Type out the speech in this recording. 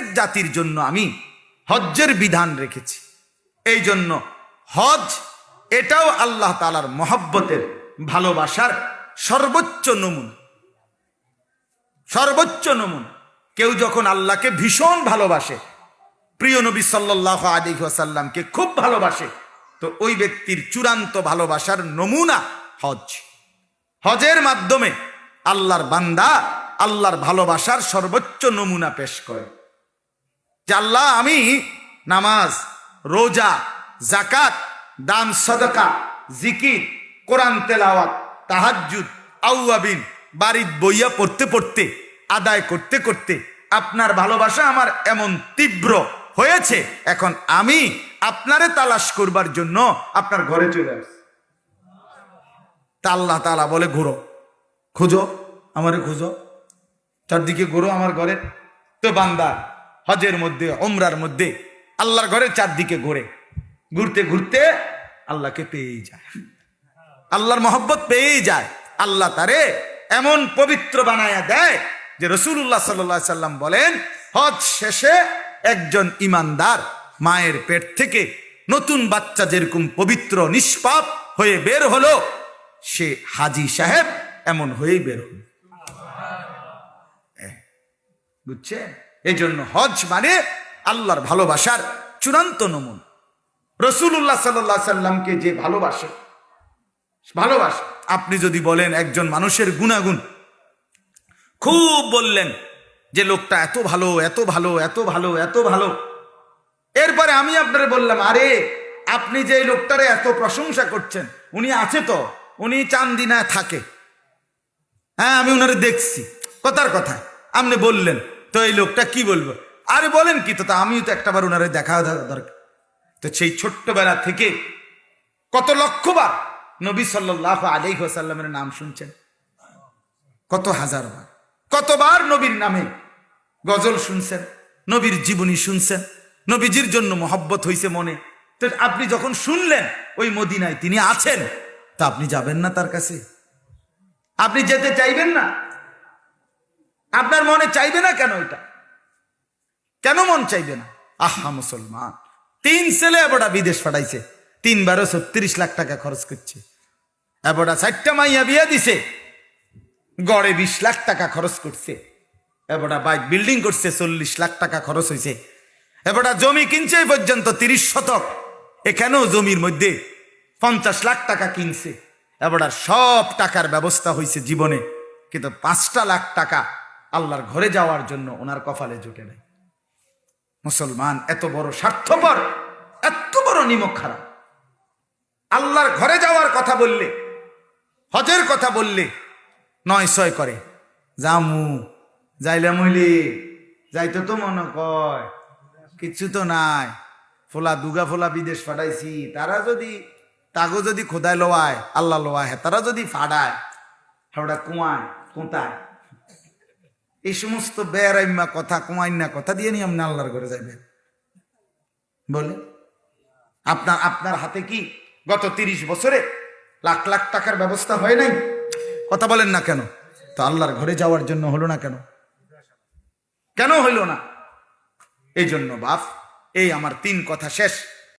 প্রত্যেক জাতির জন্য আমি হজ্জের বিধান রেখেছি। এই জন্য হজ এটাও আল্লাহ তালার মহব্বতের ভালোবাসার সর্বোচ্চ নমুনা। সর্বোচ্চ নমুনা। কেউ যখন আল্লাহকে ভীষণ ভালোবাসে, প্রিয় নবী সাল্লাহ আলী খুব ভালোবাসে, তো ওই ব্যক্তির চূড়ান্ত ভালোবাসার নমুনা হজ। হজের মাধ্যমে আল্লাহর বান্দা আল্লাহর ভালোবাসার সর্বোচ্চ নমুনা পেশ করে। যে আল্লাহ, আমি নামাজ, রোজা জাকাত দান, সদকা, জিকির, কোরআন, তেলাওয়াত, তাহাজ্জুদ, আউয়াবিন বাড়ির বইয়া পড়তে পড়তে, আদায় করতে করতে, আপনার ভালোবাসা আমার এমন তীব্র হয়েছে, এখন আমি আপনারে তালাশ করবার জন্য আপনার ঘরে চলে আসছি। তা আল্লাহ তালা বলে, ঘুরো। খুঁজো, আমারে খুঁজো। চারদিকে ঘুরো আমার ঘরে। তো বান্দা হজের মধ্যে ওমরার মধ্যে, আল্লাহর ঘরের চারদিকে ঘুরে। ঘুরতে ঘুরতে আল্লাহকে পেয়েই যায়। আল্লাহর মহব্বত পেয়েই যায়। আল্লাহ তারে এমন পবিত্র বানায়া দেয় যে রসুল্লাহ সাল্লাহ সাল্লাম বলেন, হজ শেষে একজন ইমানদার মায়ের পেট থেকে নতুন বাচ্চা যেরকম পবিত্র, নিষ্পাপ হয়ে বের হলো, সে হাজি সাহেব এমন হয়েই বের হল। বুঝছে এই জন্য হজ মানে আল্লাহর ভালোবাসার চূড়ান্ত নমুন। রসুল্লাহ সাল্লাহ সাল্লামকে যে ভালোবাসে ভালোবাসে। আপনি যদি বলেন একজন মানুষের গুণাগুণ, খুব বললেন যে লোকটা এত ভালো এত ভালো এত ভালো এত ভালো। এরপরে আমি আপনারে বললাম, আরে আপনি যে লোকটারে এত প্রশংসা করছেন, উনি আছে তো, উনি চান্দিনায় থাকে। হ্যাঁ আমি ওনারে দেখছি। কথার কথা, আপনি বললেন তো এই লোকটা কি বলব? আরে বলেন কি তো আমিও তো একটাবার ওনারে দেখা দরকার। তো সেই ছোট্টবেলা থেকে কত লক্ষবার নবী সাল্লাহ আলি সাল্লামের নাম শুনছেন? কত হাজার বার কতবার নবীর নামে গজল শুনছেন, নবীর জীবনী শুনছেন, নবীজির জন্য মহব্বত হইছে মনে। তো আপনি যখন শুনলেন ওই মদিনায় তিনি আছেন, তা আপনি যাবেন না তার কাছে। আপনি যেতে চাইবেন না? আপনার মনে চাইবে না কেন এটা? কেন মন চাইবে না? আহা, মুসলমান। তিন ছেলে এবটা বিদেশ পাঠাইছে। তিনবারও ছত্রিশ লাখ টাকা খরচ করছে। এবটা চারটা মাইয়া বিয়া দিছে। গড়ে বিশ লাখ টাকা খরচ করছে। এবটা বাইক বিল্ডিং করছে, চল্লিশ লাখ টাকা খরচ হয়েছে এবটা জমি কিনছে এই পর্যন্ত তিরিশ শতক। এখানেও জমির মধ্যে পঞ্চাশ লাখ টাকা কিনছে। এবটা সব টাকার ব্যবস্থা হয়েছে জীবনে। কিন্তু পাঁচটা লাখ টাকা আল্লাহর ঘরে যাওয়ার জন্য ওনার কপালে জুটে নেয় মুসলমান, এত বড় স্বার্থপর, এত বড় নিমক খারাপ। আল্লাহর ঘরে যাওয়ার কথা বললে, হজের কথা বললে, নয় ছয় করে জামু যাইলে মইলি যাইতে তো মনে কয়, কিচ্ছু তো নাই, ফোলা দুগা ফোলা বিদেশ ফাটাইছি, তারা যদি, তাগো যদি খোদায় লোয়ায় আল্লাহ লোয়ায় তারা যদি ফাড়ায় হাওড়া কুয়ায়, কোঁতায় এই সমস্ত বেড়াইম্মা কথা, কুমাইন্না কথা দিয়ে নিয়ে আপনি আল্লাহর ঘরে যাইবেন। বলে আপনার আপনার হাতে কি গত তিরিশ বছরে লাখ লাখ টাকার ব্যবস্থা হয় নাই? কথা বলেন না কেন? তো আল্লাহর ঘরে যাওয়ার জন্য হলো না কেন? কেন হইল না? এই জন্য বাপ, এই আমার তিন কথা শেষ।